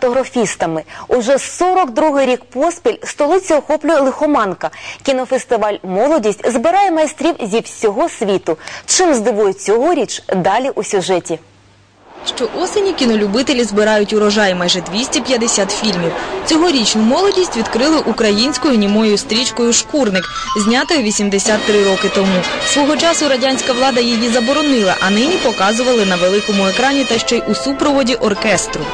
Фотографістами уже 42-й рік поспіль столицю охоплює лихоманка. Кінофестиваль Молодість збирає майстрів зі всього світу. Чим здивують цьогоріч? Далі у сюжеті. Щоосені кінолюбителі збирають урожай майже 250 фільмів. Цьогорічну молодість відкрили українською німою стрічкою Шкурник, знятою 83 роки тому. Свого часу радянська влада її заборонила, а нині показували на великому екрані та ще й у супроводі оркестру.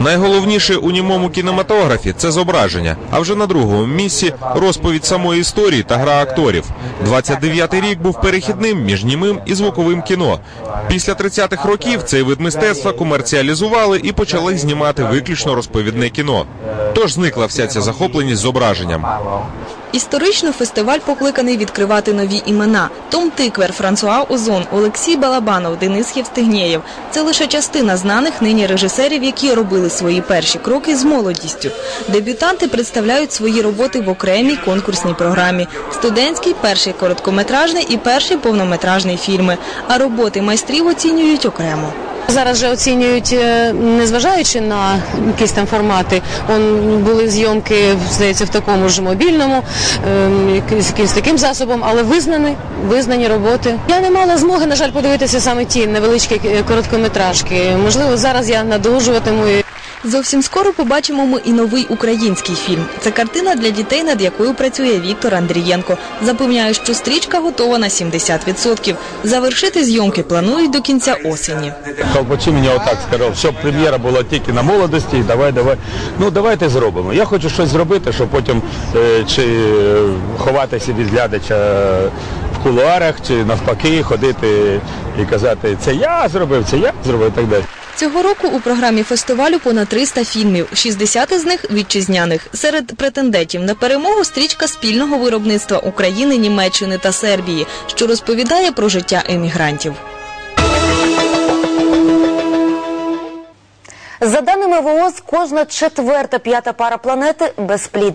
Найголовніше у німому кінематографі це зображення. А вже на другому місці розповідь самої історії та гра акторів. 29-й рік був перехідним між німим і звуковим кіно. Після 30-х років цей вид мистецтва комерціалізували і почали знімати виключно розповідне кіно. Тож зникла вся ця захопленість зображенням. Історично фестиваль покликаний відкривати нові імена. Том Тиквер, Франсуа Озон, Олексій Балабанов, Денис Євстигнєєв. Це лише частина знаних нині режисерів, які робили свої перші кроки з молодістю. Дебютанти представляють свої роботи в окремій конкурсній програмі. Студентський, перший короткометражний і перший повнометражний фільми. А роботи майстрів оцінюють окремо. Зараз же оцінюють, е, незважаючи на якісь там формати. Он були зйомки, здається, в такому ж мобільному, ем, якийсь- таким засобом, але визнані, визнані роботи. Я не мала змоги, на жаль, подивитися саме ті невеличкі е, короткометражки. Можливо, зараз я надовжуватиму. Зовсім скоро побачимо ми і новий український фільм. Це картина для дітей, над якою працює Віктор Андрієнко. Запевняє, що стрічка готова на 70%. Завершити зйомки планують до кінця осені. Колпачі мені отак сказав, щоб прем'єра була тільки на молодості, давай, давай. Ну давайте зробимо. Я хочу щось зробити, щоб потім е, чи е, ховатися від глядача в кулуарах, чи навпаки ходити і казати, це я зробив, це я зробив і так далі. Цього року у програмі фестивалю понад 300 фільмів, 60 із них вітчизняних. Серед претендентів на перемогу стрічка спільного виробництва України, Німеччини та Сербії, що розповідає про життя емігрантів. За даними ВООЗ, кожна четверта п'ята пара планети безплідна.